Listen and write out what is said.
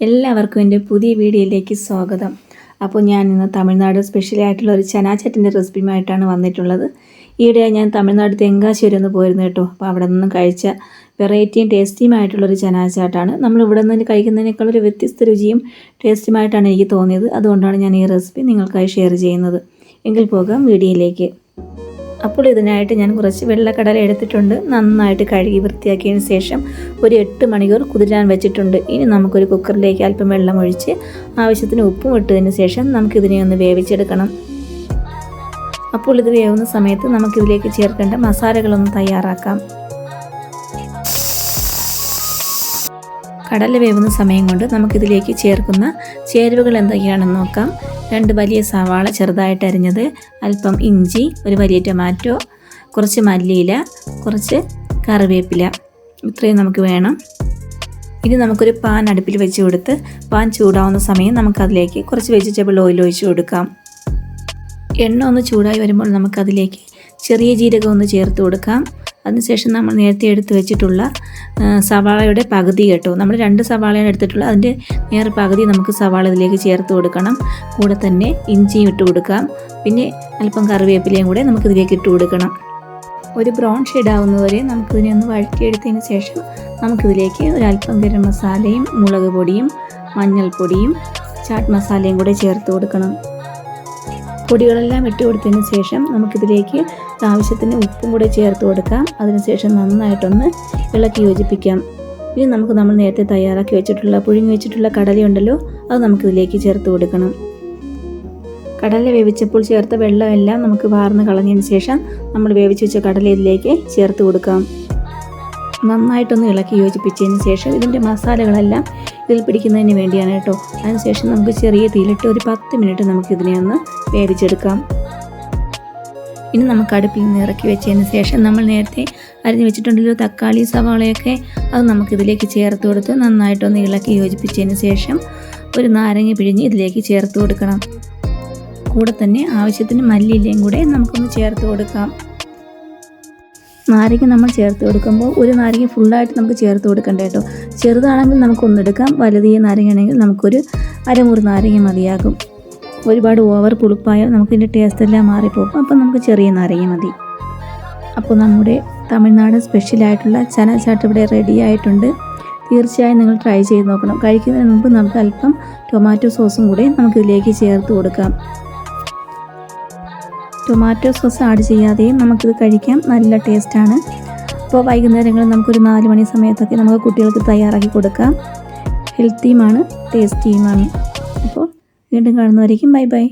എല്ലാവർക്കും എന്റെ പുതിയ വീഡിയോയിലേക്ക് സ്വാഗതം. അപ്പോൾ ഞാൻ ഇന്ന് തമിഴ്നാട് സ്പെഷ്യലായിട്ടുള്ള ഒരു ചനാച്ചട്ടിന്റെ റെസിപ്പിയുമായിട്ടാണ് വന്നിട്ടുള്ളത്. ഈയിടെ ഞാൻ തമിഴ്നാട് തെങ്കാശ്ശേരി ഒന്ന് പോയിരുന്നു കേട്ടോ. അപ്പോൾ അവിടെ നിന്നും കഴിച്ച വെറൈറ്റിയും ടേസ്റ്റിയുമായിട്ടുള്ളൊരു ചനാച്ചാട്ടാണ് നമ്മൾ ഇവിടെ നിന്ന് കഴിക്കുന്നതിനേക്കാൾ ഒരു വ്യത്യസ്ത രുചിയും ടേസ്റ്റുമായിട്ടാണ് എനിക്ക് തോന്നിയത്. അതുകൊണ്ടാണ് ഞാൻ ഈ റെസിപ്പി നിങ്ങൾക്കായി ഷെയർ ചെയ്യുന്നത്. എങ്കിൽ പോകാം വീഡിയോയിലേക്ക്. അപ്പോൾ ഇതിനായിട്ട് ഞാൻ കുറച്ച് വെള്ളക്കടല എടുത്തിട്ടുണ്ട്. നന്നായിട്ട് കഴുകി വൃത്തിയാക്കിയതിന് ശേഷം ഒരു എട്ട് മണിക്കൂർ കുതിരാൻ വെച്ചിട്ടുണ്ട്. ഇനി നമുക്കൊരു കുക്കറിലേക്ക് അല്പം വെള്ളം ഒഴിച്ച് ആവശ്യത്തിന് ഉപ്പും ഇട്ടതിന് ശേഷം നമുക്കിതിനെ ഒന്ന് വേവിച്ചെടുക്കണം. അപ്പോൾ ഇത് വേവുന്ന സമയത്ത് നമുക്കിതിലേക്ക് ചേർക്കേണ്ട മസാലകളൊന്ന് തയ്യാറാക്കാം. കടല വേവുന്ന സമയം കൊണ്ട് നമുക്കിതിലേക്ക് ചേർക്കുന്ന ചേരുവകൾ എന്തൊക്കെയാണെന്ന് നോക്കാം. രണ്ട് വലിയ സവാള ചെറുതായിട്ട് അരിഞ്ഞത് അല്പം ഇഞ്ചി ഒരു വലിയ ടൊമാറ്റോ കുറച്ച് മല്ലിയില കുറച്ച് കറിവേപ്പില. ഇത്രയും നമുക്ക് വേണം. ഇനി നമുക്കൊരു പാൻ അടുപ്പിൽ വെച്ച് കൊടുത്ത് പാൻ ചൂടാവുന്ന സമയം നമുക്കതിലേക്ക് കുറച്ച് വെജിറ്റബിൾ ഓയിൽ ഒഴിച്ച് കൊടുക്കാം. എണ്ണ ഒന്ന് ചൂടായി വരുമ്പോൾ നമുക്കതിലേക്ക് ചെറിയ ജീരകം ഒന്ന് ചേർത്ത് കൊടുക്കാം. അതിനുശേഷം നമ്മൾ നേരത്തെ എടുത്ത് വെച്ചിട്ടുള്ള സവാളയുടെ പകുതി കേട്ടോ. നമ്മൾ രണ്ട് സവാളയാണ് എടുത്തിട്ടുള്ളത്. അതിന്റെ നേർ പകുതി നമുക്ക് സവാള ഇതിലേക്ക് ചേർത്ത് കൊടുക്കണം. കൂടെ തന്നെ ഇഞ്ചിയും ഇട്ട് കൊടുക്കാം. പിന്നെ അല്പം കറിവേപ്പിലയും കൂടെ നമുക്കിതിലേക്ക് ഇട്ട് കൊടുക്കണം. ഒരു ബ്രൗൺ ഷെയ്ഡ് ആവുന്നവരെ നമുക്കിതിനെ ഒന്ന് വഴറ്റിയെടുത്തതിന് ശേഷം നമുക്കിതിലേക്ക് അല്പം ഗരം മസാലയും മുളക് പൊടിയും മഞ്ഞൾപ്പൊടിയും ചാട്ട് മസാലയും കൂടെ ചേർത്ത് കൊടുക്കണം. പൊടികളെല്ലാം ഇട്ട് കൊടുത്തതിന് ശേഷം നമുക്കിതിലേക്ക് ആവശ്യത്തിന് ഉപ്പും കൂടെ ചേർത്ത് കൊടുക്കാം. അതിനുശേഷം നന്നായിട്ടൊന്ന് ഇളക്കി യോജിപ്പിക്കാം. ഇനി നമുക്ക് നമ്മൾ നേരത്തെ തയ്യാറാക്കി വെച്ചിട്ടുള്ള പുഴുങ്ങി വെച്ചിട്ടുള്ള കടലയുണ്ടല്ലോ അത് നമുക്ക് ഇതിലേക്ക് ചേർത്ത് കൊടുക്കണം. കടല വേവിച്ചപ്പോൾ ചേർത്ത വെള്ളമെല്ലാം നമുക്ക് വാർന്ന് കളഞ്ഞതിന് ശേഷം നമ്മൾ വേവിച്ച് വെച്ച കടല ഇതിലേക്ക് ചേർത്ത് കൊടുക്കാം. നന്നായിട്ടൊന്ന് ഇളക്കി യോജിപ്പിച്ചതിന് ശേഷം ഇതിന്റെ മസാലകളെല്ലാം ഇതിൽ പിടിക്കുന്നതിന് വേണ്ടിയാണ് കേട്ടോ. അതിനുശേഷം നമുക്ക് ചെറിയ തീയിലിട്ട് ഒരു പത്ത് മിനിറ്റ് നമുക്കിതിനെ ഒന്ന് വേവിച്ചെടുക്കാം. ഇനി നമുക്ക് അടുപ്പിൽ നിന്ന് ഇറക്കി വെച്ചതിന് ശേഷം നമ്മൾ നേരത്തെ അരിഞ്ഞു വെച്ചിട്ടുണ്ടല്ലോ തക്കാളി സവാളയൊക്കെ. അത് നമുക്ക് ഇതിലേക്ക് ചേർത്ത് കൊടുത്ത് നന്നായിട്ടൊന്ന് ഇളക്കി യോജിപ്പിച്ചതിന് ശേഷം ഒരു നാരങ്ങ പിഴിഞ്ഞ് ഇതിലേക്ക് ചേർത്ത് കൊടുക്കണം. കൂടെ തന്നെ ആവശ്യത്തിന് മല്ലിയിലയും കൂടെ നമുക്കൊന്ന് ചേർത്ത് കൊടുക്കാം. നാരങ്ങ നമ്മൾ ചേർത്ത് കൊടുക്കുമ്പോൾ ഒരു നാരങ്ങ ഫുള്ളായിട്ട് നമുക്ക് ചേർത്ത് കൊടുക്കണ്ട കേട്ടോ. ചെറുതാണെങ്കിൽ നമുക്കൊന്നെടുക്കാം വലുതിയ നാരങ്ങയാണെങ്കിൽ നമുക്കൊരു അരമുറി നാരങ്ങ മതിയാകും. ഒരുപാട് ഓവർ പുളിപ്പായോ നമുക്കിതിന്റെ ടേസ്റ്റ് എല്ലാം മാറിപ്പോകും. അപ്പം നമുക്ക് ചെറിയ നാരങ്ങ മതി. അപ്പോൾ നമ്മുടെ തമിഴ്നാട് സ്പെഷ്യലായിട്ടുള്ള ചന ചാട്ട് ഇവിടെ റെഡി ആയിട്ടുണ്ട്. തീർച്ചയായും നിങ്ങൾ ട്രൈ ചെയ്ത് നോക്കണം. കഴിക്കുന്നതിന് മുമ്പ് നമുക്ക് അല്പം ടൊമാറ്റോ സോസും കൂടെ നമുക്കിതിലേക്ക് ചേർത്ത് കൊടുക്കാം. ടൊമാറ്റോ സോസ് ആഡ് ചെയ്യാതെയും നമുക്കിത് കഴിക്കാം. നല്ല ടേസ്റ്റാണ് അപ്പോൾ വൈകുന്നേരങ്ങളിൽ നമുക്കൊരു നാല് മണി സമയത്തൊക്കെ നമുക്ക് കുട്ടികൾക്ക് തയ്യാറാക്കി കൊടുക്കാം. ഹെൽത്തിയുമാണ് ടേസ്റ്റിയുമാണ് വീണ്ടും കാണുന്നവരേക്കും ബൈ ബൈ.